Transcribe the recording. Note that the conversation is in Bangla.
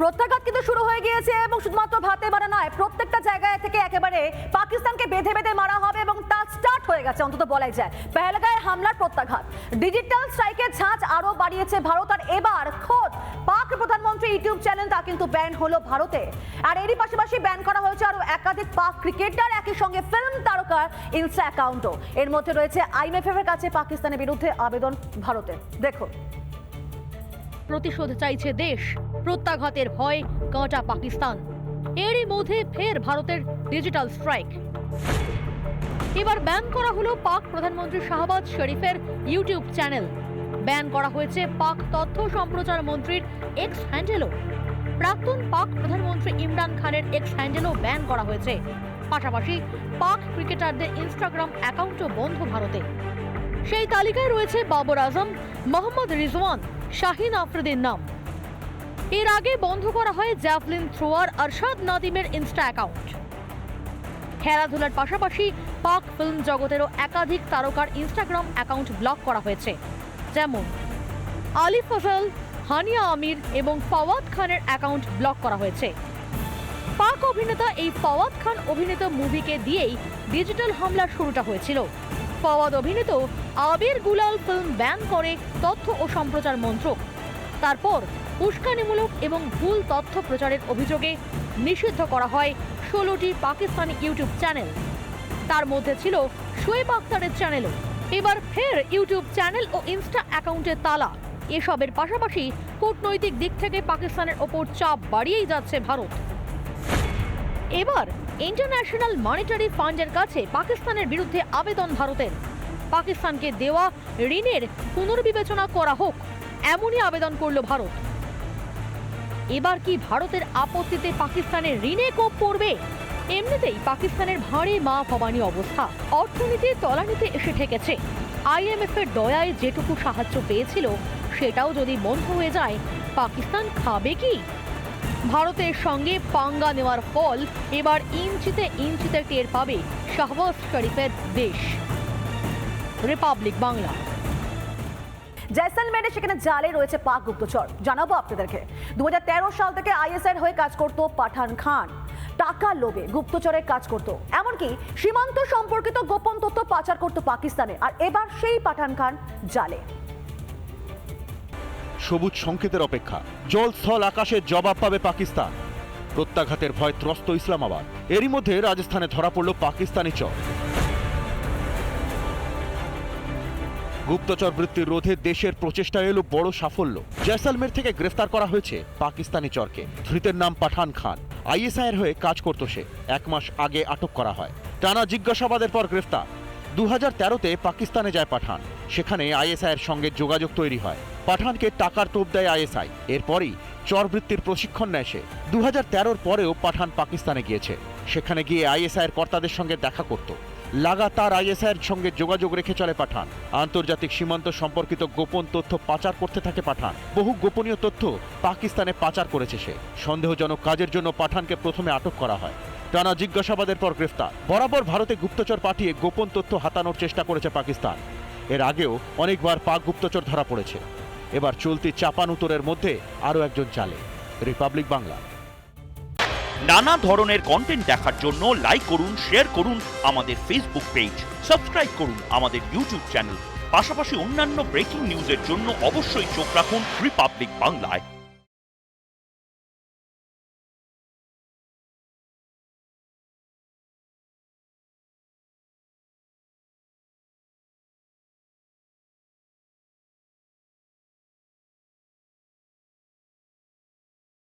প্রত্যাঘাত কিন্তু শুরু হয়ে গিয়েছে এবং শুধুমাত্র ভাতে মারা নয়, প্রত্যেকটা জায়গায় থেকে একেবারে পাকিস্তানকে বেঁধে বেঁধে মারা হবে এবং তা স্টার্ট হয়ে গেছে, অন্তত বলাই যায়। পেহেলগাঁয়ের হামলার প্রত্যাঘাত। ডিজিটাল স্ট্রাইকের ঝাঁজ আরও বাড়িয়েছে ভারত আর এবার খোদ পাক প্রধানমন্ত্রী ইউটিউব চ্যানেল তা কিন্তু ব্যান হলো ভারতে। আর এরই পাশাপাশি ব্যান করা হয়েছে আরও একাধিক পাক ক্রিকেটার, একই সঙ্গে ফিল্ম তারকার ইনস্টা অ্যাকাউন্টও এর মধ্যে রয়েছে আইএমএফ এর কাছে পাকিস্তানের বিরুদ্ধে আবেদন ভারতের। দেখুন। প্রতিশোধ চাইছে দেশ। প্রত্যাঘাতের ভয় কাঁটা পাকিস্তান। এরই মধ্যে ফের ভারতের ডিজিটাল স্ট্রাইক এবার ব্যান করা হলো পাক প্রধানমন্ত্রী শাহবাজ শরীফের ইউটিউব চ্যানেল ব্যান করা হয়েছে পাক তথ্য সম্প্রচার মন্ত্রীর এক্স হ্যান্ডেলও প্রাক্তন পাক প্রধানমন্ত্রী ইমরান খানের এক্স হ্যান্ডেলও ব্যান করা হয়েছে। পাশাপাশি পাক ক্রিকেটারদের ইনস্টাগ্রাম অ্যাকাউন্টও বন্ধ ভারতে। সেই তালিকায় রয়েছে বাবর আজম, মোহাম্মদ রিজওয়ান শাহিন আফ্রিদির নাম। এর আগে বন্ধ করা হয় জ্যাভলিন থ্রোয়ার আরশাদ নাদিমের ইনস্টা অ্যাকাউন্ট। খেলাধুলার পাশাপাশি পাক ফিল্ম জগতেরও একাধিক তারকার ইনস্টাগ্রাম অ্যাকাউন্ট ব্লক করা হয়েছে। যেমন আলি ফজল, হানিয়া আমির এবং ফাওয়াদ খানের অ্যাকাউন্ট ব্লক করা হয়েছে। পাক অভিনেতা এই ফাওয়াদ খান অভিনীত মুভিকে দিয়েই ডিজিটাল হামলার শুরুটা হয়েছিল। ফাওয়াদ অভিনীত আবির গুলাল ফিল্ম ব্যান করে তথ্য ও সম্প্রচার মন্ত্রক। তারপর উস্কানিমূলক এবং ভুল তথ্য প্রচারের অভিযোগে নিষিদ্ধ করা হয় ষোলোটি পাকিস্তানি ইউটিউব চ্যানেল তার মধ্যে ছিল শোয়েব আখতারের চ্যানেলও এবার ফের ইউটিউব চ্যানেল ও ইনস্টা অ্যাকাউন্টে তালা। এসবের পাশাপাশি কূটনৈতিক দিক থেকে পাকিস্তানের ওপর চাপ বাড়িয়েই যাচ্ছে ভারত। এবার ইন্টারন্যাশনাল মনিটারি ফান্ডের কাছে পাকিস্তানের বিরুদ্ধে আবেদন ভারতের। পাকিস্তানকে দেওয়া ঋণের পুনর্বিবেচনা করা হোক, এমনই আবেদন করল ভারত। এবার কি ভারতের আপত্তিতে পাকিস্তানের ঋণে কোপ পড়বে? এমনিতেই পাকিস্তানের ভাঁড়ে মা ভবানী অবস্থা। অর্থনীতির তলানিতে এসে ঠেকেছে। আইএমএফ এর দয়ায় যেটুকু সাহায্য পেয়েছিল, সেটাও যদি বন্ধ হয়ে যায়, পাকিস্তান খাবে কি? ভারতের সঙ্গে পাঙ্গা নেওয়ার ফল এবার ইঞ্চিতে ইঞ্চিতে টের পাবে শাহবাজ শরীফের দেশ। রিপাবলিক বাংলা। জয়সলমেরে সেখানে জালে রয়েছে পাক গুপ্তচর। জানাব আপনাদেরকে। দু হাজার তেরো সাল থেকে আইএসআই হয়ে কাজ করত পাঠান খান। টাকা লোভে গুপ্তচরের কাজ করত। এমনকি সীমান্ত সম্পর্কিত গোপন তথ্য পাচার করত পাকিস্তানে। আর এবার সেই পাঠান খান জালে। সবুজ সংকেতের অপেক্ষা। জল স্থল আকাশের জবাব পাবে পাকিস্তান। প্রত্যাঘাতের ভয় ত্রস্ত ইসলামাবাদ। এরই মধ্যে রাজস্থানে ধরা পড়ল পাকিস্তানি চর। গুপ্তচর বৃত্তির রোধে দেশের প্রচেষ্টা এলো বড় সাফল্য। জয়সালমের থেকে গ্রেফতার করা হয়েছে পাকিস্তানি চরকে। ধৃতের নাম পাঠান খান। আইএসআইয়ের হয়ে কাজ করত সে। এক মাস আগে আটক করা হয়। টানা জিজ্ঞাসাবাদের পর গ্রেফতার। দু হাজার তেরোতে পাকিস্তানে যায় পাঠান। সেখানে আইএসআইয়ের সঙ্গে যোগাযোগ তৈরি হয়। পাঠানকে টাকার তোপ দেয় আইএসআই। এরপরই চরবৃত্তির প্রশিক্ষণ নেয় সে। দু হাজার তেরোর পরেও পাঠান পাকিস্তানে গিয়েছে। সেখানে গিয়ে আইএসআইয়ের কর্তাদের সঙ্গে দেখা করত। লাগাতার আইএসআইয়ের সঙ্গে যোগাযোগ রেখে চলে পাঠান। আন্তর্জাতিক সীমান্ত সম্পর্কিত গোপন তথ্য পাচার করতে থাকে পাঠান। বহু গোপনীয় তথ্য পাকিস্তানে পাচার করেছে সে। সন্দেহজনক কাজের জন্য পাঠানকে প্রথমে আটক করা হয়। টানা জিজ্ঞাসাবাদের পর গ্রেফতার। বরাবর ভারতে গুপ্তচর পাঠিয়ে গোপন তথ্য হাতানোর চেষ্টা করেছে পাকিস্তান। এর আগেও অনেকবার পাক গুপ্তচর ধরা পড়েছে। এবার চলতি চাপানুতরের মধ্যে আরও একজন চালে রিপাবলিক বাংলা। নানা ধরনের কন্টেন্ট দেখার জন্য লাইক করুন শেয়ার করুন আমাদের ফেসবুক পেজ সাবস্ক্রাইব করুন আমাদের ইউটিউব চ্যানেল পাশাপাশি অন্যান্য ব্রেকিং নিউজের জন্য অবশ্যই চোখ রাখুন রিপাবলিক বাংলায়